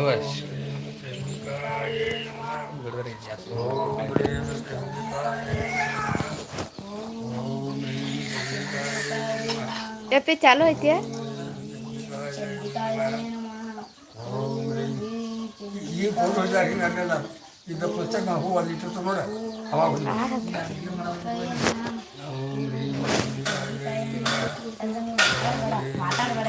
बस આપણે ચાલો ત્યાં ये फ़ोटो जाके नाटला इथं पुस्तक मागू आली तर तुम्हाला हवा होईल ಮಾತಾಡಬೇಡ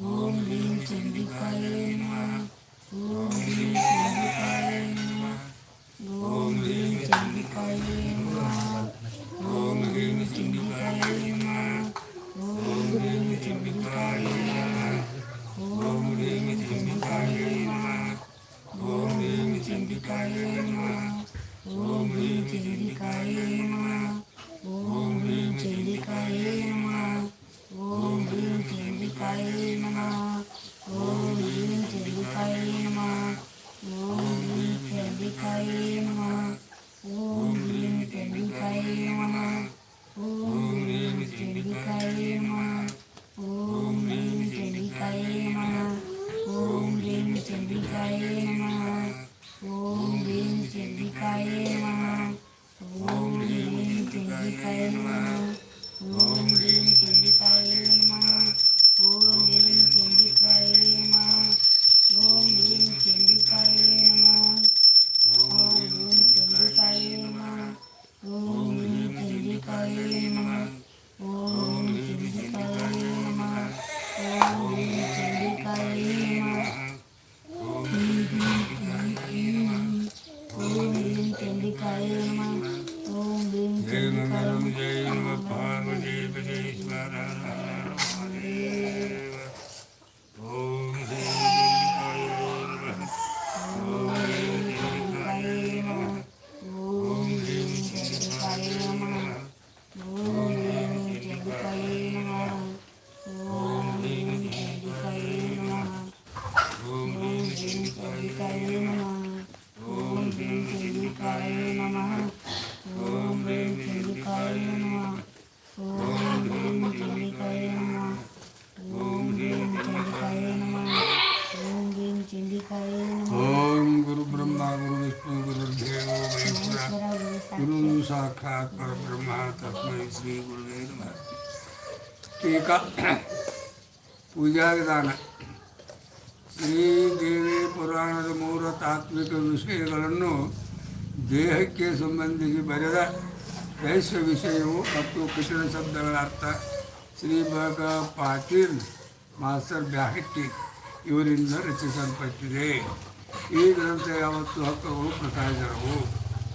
ஓம் ஹீம் சண்டிகாயே ஓம் ஹீம் சண்டிகாயே ஓம் ஹீம் சண்டிகாயே ஓம் ஹீம் சண்டிகாயே ஓம் ஹீம் சண்டிகாயே ஓம் ஹீம் ಶ್ರೀ ಗುರುವೇ ನಮಃ ಟೀಕಾ ಪೂಜಾ ವಿಧಾನ. ಶ್ರೀದೇವಿ ಪುರಾಣದ ಮೂಲ ತಾತ್ವಿಕ ವಿಷಯಗಳನ್ನು ದೇಹಕ್ಕೆ ಸಂಬಂಧಿಸಿ ಬರೆದ ರಹಸ್ಯ ವಿಷಯವು ಮತ್ತು ಕಠಿಣ ಶಬ್ದಗಳ ಅರ್ಥ ಶ್ರೀ ಭಗ ಪಾಟೀಲ್, ಮಾಸ್ಟರ್ ಬ್ಯಾಹಟ್ಟಿ ಇವರಿಂದ ರಚಿಸಲ್ಪಟ್ಟಿದೆ. ಈ ಗ್ರಂಥ ಯಾವತ್ತು ಹಕ್ಕುಗಳು ಪ್ರಕಾಶಕರು,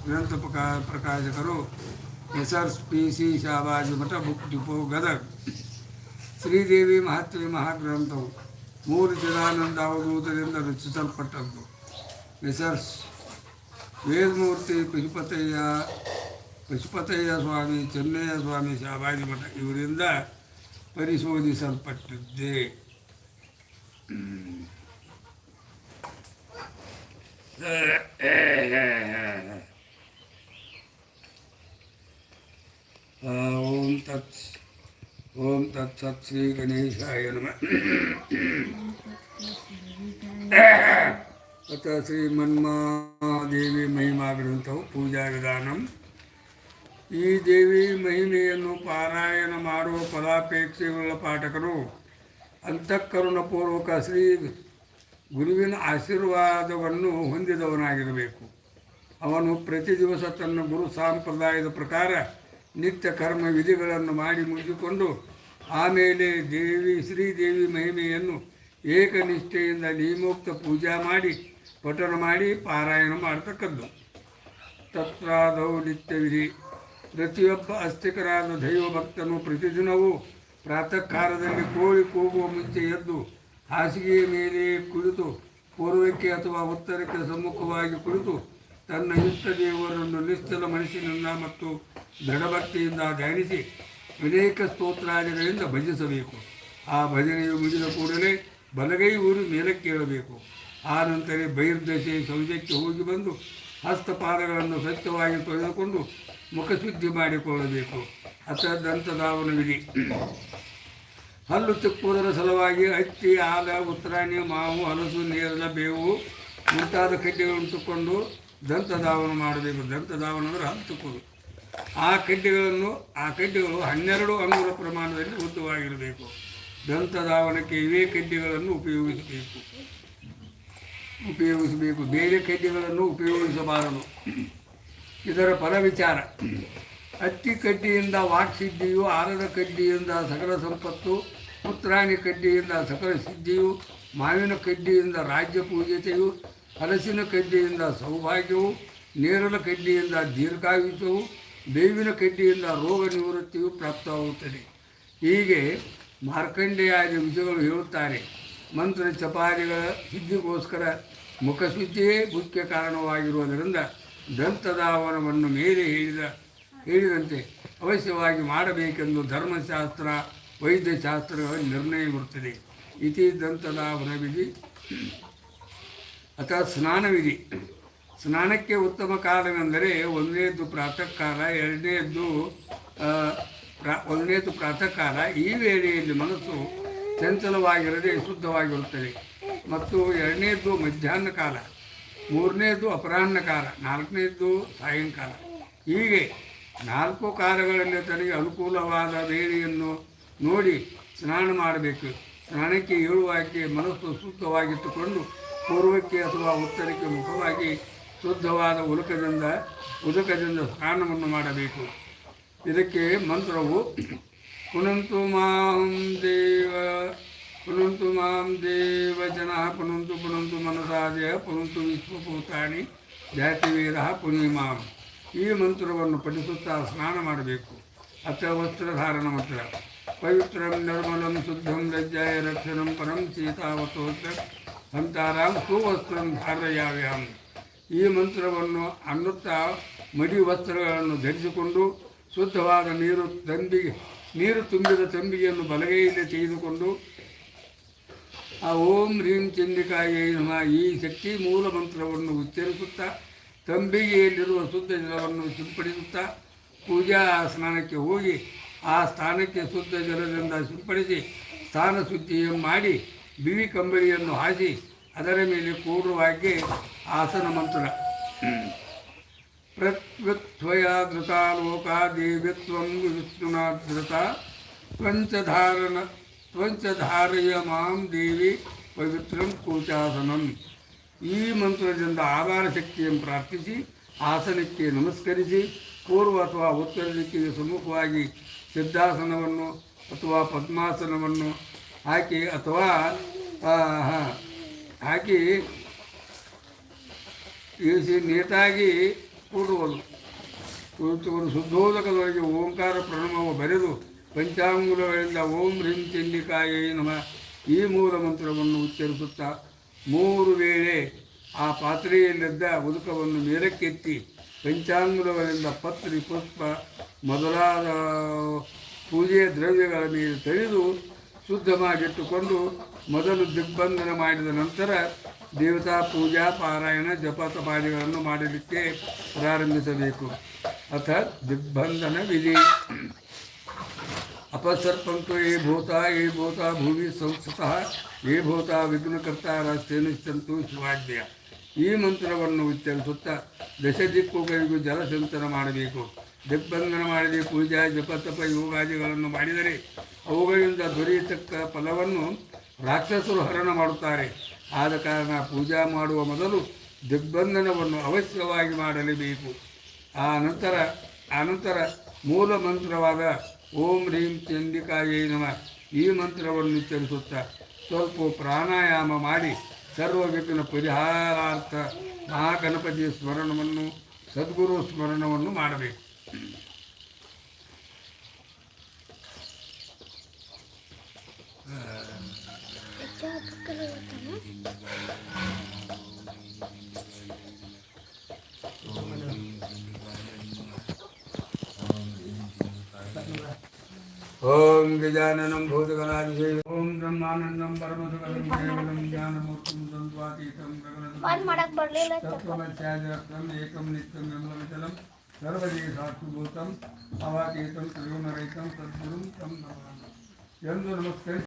ಗ್ರಂಥ ಪ್ರಕಾ, ಪ್ರಕಾಶಕರು S R P C Shabaji ಮಠ, ಬುಕ್ ಡಿಪೋ, ಗದಗ್. ಶ್ರೀದೇವಿ ಮಹಾ ಮಹಾಗ್ರಂಥವು ಮೂರು ಚಿದಾನಂದ ಅವಧೂತರಿಂದ ರಚಿಸಲ್ಪಟ್ಟದ್ದು. ಎಸರ್ಸ್ ವೇದಮೂರ್ತಿ ಪಶುಪತಯ್ಯ ಪಶುಪತಯ್ಯ ಸ್ವಾಮಿ, ಚೆನ್ನಯ್ಯ ಸ್ವಾಮಿ ಶಾಬಾಜಿ ಮಠ ಇವರಿಂದ ಪರಿಶೋಧಿಸಲ್ಪಟ್ಟಿದ್ದೆ. ಓಂ ತತ್ ಓಂ ತತ್ಸತ್ ಶ್ರೀ ಗಣೇಶಾಯ ನಮಃ ಅಥ ಶ್ರೀಮನ್ಮಾದೇವಿ ಮಹಿಮಾ ಮಹಿಮಾಗಿರುವಂಥವು ಪೂಜಾ ವಿಧಾನ ಈ ದೇವಿ ಮಹಿಮೆಯನ್ನು ಪಾರಾಯಣ ಮಾಡುವ ಫಲಾಪೇಕ್ಷೆಯುಳ್ಳ ಪಾಠಕರು, ಅಂತಃಕರುಣಪೂರ್ವಕ ಶ್ರೀ ಗುರುವಿನ ಆಶೀರ್ವಾದವನ್ನು ಹೊಂದಿದವನಾಗಿರಬೇಕು. ಅವನು ಪ್ರತಿ ದಿವಸ ತನ್ನ ಗುರು ಸಂಪ್ರದಾಯದ ಪ್ರಕಾರ ನಿತ್ಯ ಕರ್ಮ ವಿಧಿಗಳನ್ನು ಮಾಡಿ ಮುಗಿದುಕೊಂಡು ಆಮೇಲೆ ದೇವಿ, ಶ್ರೀದೇವಿ ಮಹಿಮೆಯನ್ನು ಏಕನಿಷ್ಠೆಯಿಂದ ನಿಯಮೋಕ್ತ ಪೂಜಾ ಮಾಡಿ, ಪಠನ ಮಾಡಿ ಪಾರಾಯಣ ಮಾಡತಕ್ಕದ್ದು. ತತ್ರಾದವು ನಿತ್ಯವಿಧಿ. ಪ್ರತಿಯೊಬ್ಬ ಅಸ್ತಿಕರಾದ ದೈವ ಭಕ್ತನು ಪ್ರತಿದಿನವೂ ಪ್ರಾತಃ ಕಾಲದಲ್ಲಿ ಕೋಳಿ ಕೂಗುವ ಮುಂಚೆ ಎದ್ದು ಹಾಸಿಗೆಯ ಮೇಲೆ ಕುಳಿತು ಪೂರ್ವಕ್ಕೆ ಅಥವಾ ಉತ್ತರಕ್ಕೆ ಸಮ್ಮುಖವಾಗಿ ಕುಳಿತು ತನ್ನ ಇಷ್ಟ ದೇವರನ್ನು ನಿಶ್ಚಲ ಮನಸ್ಸಿನಿಂದ ಮತ್ತು ದೃಢಭಕ್ತಿಯಿಂದ ಧ್ಯಾನಿಸಿ ಅನೇಕ ಸ್ತೋತ್ರಾದಿಗಳಿಂದ ಭಜಿಸಬೇಕು. ಆ ಭಜನೆಯು ಮುಗಿದ ಕೂಡಲೇ ಬಲಗೈ ಊರು ಮೇಲಕ್ಕೇಳಬೇಕು ಆ ನಂತರ ಬೈರ್ದಶೆ ಶೌಚಕ್ಕೆ ಹೋಗಿ ಬಂದು ಹಸ್ತಪಾದಗಳನ್ನು ಸ್ವಚ್ಛವಾಗಿ ತೊಳೆದುಕೊಂಡು ಮುಖಶುದ್ಧಿ ಮಾಡಿಕೊಳ್ಳಬೇಕು. ವಿಧಿ ಹಲ್ಲು ತಿಕ್ಕುವುದರ ಸಲುವಾಗಿ ಹತ್ತಿ ಆಲ ಉತ್ತರಾಣಿ ಮಾವು, ಹಲಸು ನೇರಳ ಬೇವು ಮುಂತಾದ ಕಡ್ಡಿಗಳನ್ನು ದಂತಧಾವನ ಮಾಡಬೇಕು ದಂತಧಾವನ ಅಂದರೆ ಹತ್ತುಕೋದು ಆ ಕಡ್ಡಿಗಳನ್ನು, ಆ ಕಡ್ಡಿಗಳು ಹನ್ನೆರಡು ಅಂಗುಲ ಪ್ರಮಾಣದಲ್ಲಿ ಉದ್ದವಾಗಿರಬೇಕು. ದಂತಧಾವನಕ್ಕೆ ಇವೇ ಕಡ್ಡಿಗಳನ್ನು ಉಪಯೋಗಿಸಬೇಕು. ಉಪಯೋಗಿಸಬೇಕು. ಬೇರೆ ಕಡ್ಡಿಗಳನ್ನು ಉಪಯೋಗಿಸಬಾರದು. ಇದರ ಫಲ ವಿಚಾರ ಹತ್ತಿ ಕಡ್ಡಿಯಿಂದ ವಾಕ್ಸಿದ್ಧಿಯು, ಆರದ ಕಡ್ಡಿಯಿಂದ ಸಕಲ ಸಂಪತ್ತು, ಪುತ್ರಾಣಿ ಕಡ್ಡಿಯಿಂದ ಸಕಲ ಸಿದ್ಧಿಯು, ಮಾವಿನ ಕಡ್ಡಿಯಿಂದ ರಾಜ್ಯ ಪೂಜ್ಯತೆಯು ಹಲಸಿನ ಕಡ್ಡಿಯಿಂದ ಸೌಭಾಗ್ಯವು, ನೇರಳ ಕಡ್ಡಿಯಿಂದ ದೀರ್ಘಾಯುಷವು ಬೇವಿನ ಕಡ್ಡಿಯಿಂದ ರೋಗ ನಿವೃತ್ತಿಯು ಪ್ರಾಪ್ತವಾಗುತ್ತದೆ. ಹೀಗೆ ಮಾರ್ಕಂಡೆಯಾದ ವಿಷಯಗಳು ಹೇಳುತ್ತಾರೆ, ಮಂತ್ರ ಚಪಾದಿಗಳ ಸಿದ್ಧಿಗೋಸ್ಕರ ಮುಖಶುದ್ಧಿಯೇ ಮುಖ್ಯ ಕಾರಣವಾಗಿರುವುದರಿಂದ ದಂತದಾವನವನ್ನು ಮೇಲೆ ಹೇಳಿದ, ಹೇಳಿದಂತೆ ಅವಶ್ಯವಾಗಿ ಮಾಡಬೇಕೆಂದು ಧರ್ಮಶಾಸ್ತ್ರ, ವೈದ್ಯಶಾಸ್ತ್ರಗಳ ನಿರ್ಣಯವಿರುತ್ತದೆ ಇತಿ ದಂತದಾವನ ವಿಧಿ ಅಥವಾ ಸ್ನಾನವಿಧಿ ಸ್ನಾನಕ್ಕೆ ಉತ್ತಮ ಕಾಲವೆಂದರೆ ಒಂದನೇದ್ದು ಪ್ರಾತಃ ಕಾಲ ಎರಡನೇದ್ದು ಪ್ರಾ ಒಂದನೇದು ಪ್ರಾತಃ ಕಾಲ ಈ ವೇಳೆಯಲ್ಲಿ ಮನಸ್ಸು ಚಂಚಲವಾಗಿರದೆ ಶುದ್ಧವಾಗಿರುತ್ತದೆ. ಮತ್ತು ಎರಡನೇದ್ದು ಮಧ್ಯಾಹ್ನ ಕಾಲ, ಮೂರನೇದು ಅಪರಾಹ್ನ ಕಾಲ ನಾಲ್ಕನೇದ್ದು ಸಾಯಂಕಾಲ. ಹೀಗೆ ನಾಲ್ಕು ಕಾಲಗಳಲ್ಲಿ ತನಗೆ ಅನುಕೂಲವಾದ ವೇಳೆಯನ್ನು ನೋಡಿ ಸ್ನಾನ ಮಾಡಬೇಕು. ಸ್ನಾನಕ್ಕೆ ಏಳುವಾಕೆ ಮನಸ್ಸು ಶುದ್ಧವಾಗಿಟ್ಟುಕೊಂಡು ಪೂರ್ವಕ್ಕೆ ಅಥವಾ ಉತ್ತರಕ್ಕೆ ಮುಖವಾಗಿ ಶುದ್ಧವಾದ ಉಲುಕದಿಂದ, ಉದುಕದಿಂದ ಸ್ನಾನವನ್ನು ಮಾಡಬೇಕು. ಇದಕ್ಕೆ ಮಂತ್ರವು ಪುನಂತು ಮಾಂ ದೇವ ಪುನಂತು ಮಾಂ ದೇವ ಜನ ಪುನಂತು ಪುನಂತು ಮನಸಾದಯ ಪುನಂತು ವಿಶ್ವಭೂತಾಣಿ ಜಾತಿವೀರ ಪುಣ್ಯಮಾಂ. ಈ ಮಂತ್ರವನ್ನು ಪಠಿಸುತ್ತಾ ಸ್ನಾನ ಮಾಡಬೇಕು. ಅಥ ವಸ್ತ್ರಧಾರಣ ಮಂತ್ರ. ಪವಿತ್ರಂ ನಿರ್ಮಲಂ ಶುದ್ಧಂ ಲಜ್ಜಾಯ ರಕ್ಷಣಂ ಪರಂ ಸೀತಾವತೋತ್ರ ಸಂತಾರಾಂ ಸುವಸ್ತ್ರಂ ಧಾರಯಾವ್ಯಾಂ. ಈ ಮಂತ್ರವನ್ನು ಅನ್ನುತ್ತಾ ಮಡಿ ವಸ್ತ್ರಗಳನ್ನು ಧರಿಸಿಕೊಂಡು ಶುದ್ಧವಾದ ನೀರು ತಂಬಿಗೆ ನೀರು ತುಂಬಿದ ತಂಬಿಗೆಯನ್ನು ಬಲಗೈಯಲ್ಲಿ ತೆಗೆದುಕೊಂಡು, ಆ ಓಂ ಹ್ರೀಂ ಚಂಡಿಕಾಯ ನಮಃ ಈ ಶಕ್ತಿ ಮೂಲ ಮಂತ್ರವನ್ನು ಉಚ್ಚರಿಸುತ್ತಾ, ತಂಬಿಗೆಯಲ್ಲಿರುವ ಶುದ್ಧ ಜಲವನ್ನು ಸಿಂಪಡಿಸುತ್ತಾ, ಪೂಜಾ ಸ್ನಾನಕ್ಕೆ ಹೋಗಿ ಆ ಸ್ಥಾನಕ್ಕೆ ಶುದ್ಧ ಜಲದಿಂದ ಸಿಂಪಡಿಸಿ ಸ್ಥಾನ ಶುದ್ಧಿಯನ್ನು ಮಾಡಿ ಬಿವಿ ಕಂಬಳಿಯನ್ನು ಹಾಸಿ ಅದರ ಮೇಲೆ ಪೂರ್ವವಾಗಿ ಆಸನ ಮಂತ್ರ. ಪ್ರತ್ವತ್ವಯ ಲೋಕಾ ದೇವಿತ್ವಂ ವಿಷ್ಣುನಾಧೃತ ತ್ವಂಚಧಾರಣ ತ್ವಂಚಧಾರಯ ಮಾಂ ದೇವಿ ಪವಿತ್ರಂ ಕೂಚಾಸನಂ. ಈ ಮಂತ್ರದಿಂದ ಆಧಾರ ಶಕ್ತಿಯನ್ನು ಪ್ರಾರ್ಥಿಸಿ, ಆಸನಕ್ಕೆ ನಮಸ್ಕರಿಸಿ, ಪೂರ್ವ ಅಥವಾ ಉತ್ತರ ದಿಕ್ಕಿಗೆ ಸಮ್ಮುಖವಾಗಿ ಸಿದ್ಧಾಸನವನ್ನು ಅಥವಾ ಪದ್ಮಾಸನವನ್ನು ಹಾಕಿ ಅಥವಾ ಹಾಕಿ ಇಳಿಸಿ ನೀಟಾಗಿ ಕೂಡುವುದು ಕೂತುಕೊಂಡು ಶುದ್ಧೋದಕದೊಳಗೆ ಓಂಕಾರ ಪ್ರಣಾಮವು ಬರೆದು ಪಂಚಾಂಗುಲಗಳಿಂದ ಓಂ ಹ್ರೀಂ ಚಂಡಿಕಾಯಿ ನಮ. ಈ ಮೂಲ ಮಂತ್ರವನ್ನು ಉಚ್ಚರಿಸುತ್ತಾ ಮೂರು ವೇಳೆ ಆ ಪಾತ್ರೆಯಲ್ಲಿದ್ದ ಉದುಕವನ್ನು ಮೇಲಕ್ಕೆತ್ತಿ ಪಂಚಾಂಗುಲಗಳಿಂದ ಪತ್ರಿ ಪುಷ್ಪ ಮೊದಲಾದ ಪೂಜೆಯ ದ್ರವ್ಯಗಳ ಮೇಲೆ ತೆಗೆದು ಶುದ್ಧವಾಗಿಟ್ಟುಕೊಂಡು ಮೊದಲು ದಿಗ್ಬಂಧನ ಮಾಡಿದ ನಂತರ ದೇವತಾ ಪೂಜಾ ಪಾರಾಯಣ ಜಪ ತಪಾದಿಗಳನ್ನು ಮಾಡಲಿಕ್ಕೆ ಪ್ರಾರಂಭಿಸಬೇಕು. ಅಥ ದಿಗ್ಬಂಧನ ವಿಧಿ. ಅಪಸರ್ಪಂತು ಏ ಭೂತ ಏ ಭೂತ ಭೂಮಿ ಸಂಸ್ಥತಃ ಏ ಭೂತ ವಿಘ್ನಕರ್ತ ನಿಶ್ಚಂತು ಶಿವಾದ್ಯ ಈ ಮಂತ್ರವನ್ನು ಉಚ್ಚರಿಸುತ್ತಾ ದಶ ದಿಕ್ಕುಗಳಿಗೂ ಜಲಸಂಚನ ಮಾಡಬೇಕು. ದಿಗ್ಬಂಧನ ಮಾಡದೆ ಪೂಜಾ ಜಪ ತಪ ಯೋಗಾದಿಗಳನ್ನು ಮಾಡಿದರೆ ಅವುಗಳಿಂದ ದೊರೆಯತಕ್ಕ ಫಲವನ್ನು ರಾಕ್ಷಸರು ಹರಣ ಮಾಡುತ್ತಾರೆ. ಆದ ಕಾರಣ ಪೂಜಾ ಮಾಡುವ ಮೊದಲು ದಿಗ್ಬಂಧನವನ್ನು ಅವಶ್ಯವಾಗಿ ಮಾಡಲೇಬೇಕು. ಆ ನಂತರ ಆನಂತರ ಮೂಲ ಮಂತ್ರವಾದ ಓಂ ಹ್ರೀಂ ಚಂಡಿಕಾಯೇ ನಮ ಈ ಮಂತ್ರವನ್ನು ಉಚ್ಚರಿಸುತ್ತಾ ಸ್ವಲ್ಪ ಪ್ರಾಣಾಯಾಮ ಮಾಡಿ ಸರ್ವ ವಿಘ್ನ ಪರಿಹಾರಾರ್ಥ ಮಹಾಗಣಪತಿಯ ಸ್ಮರಣವನ್ನು, ಸದ್ಗುರು ಸ್ಮರಣವನ್ನು ಮಾಡಬೇಕು. ओम गजाननम भूतगणाधिशे ओम ब्रह्मानंदम परमसुखदं केवलं ज्ञानमूर्तिं द्वन्द्वातीतं गगनदं तत्त्वमत्यादिरक्तं एकं नित्यं ब्रह्मविचलम्। சர்வதேக சாட்சிபூத்தம் அவாதீதம் திரிகுணரைத்தம் சத்குரும் தம் எந்த நமஸ்கரி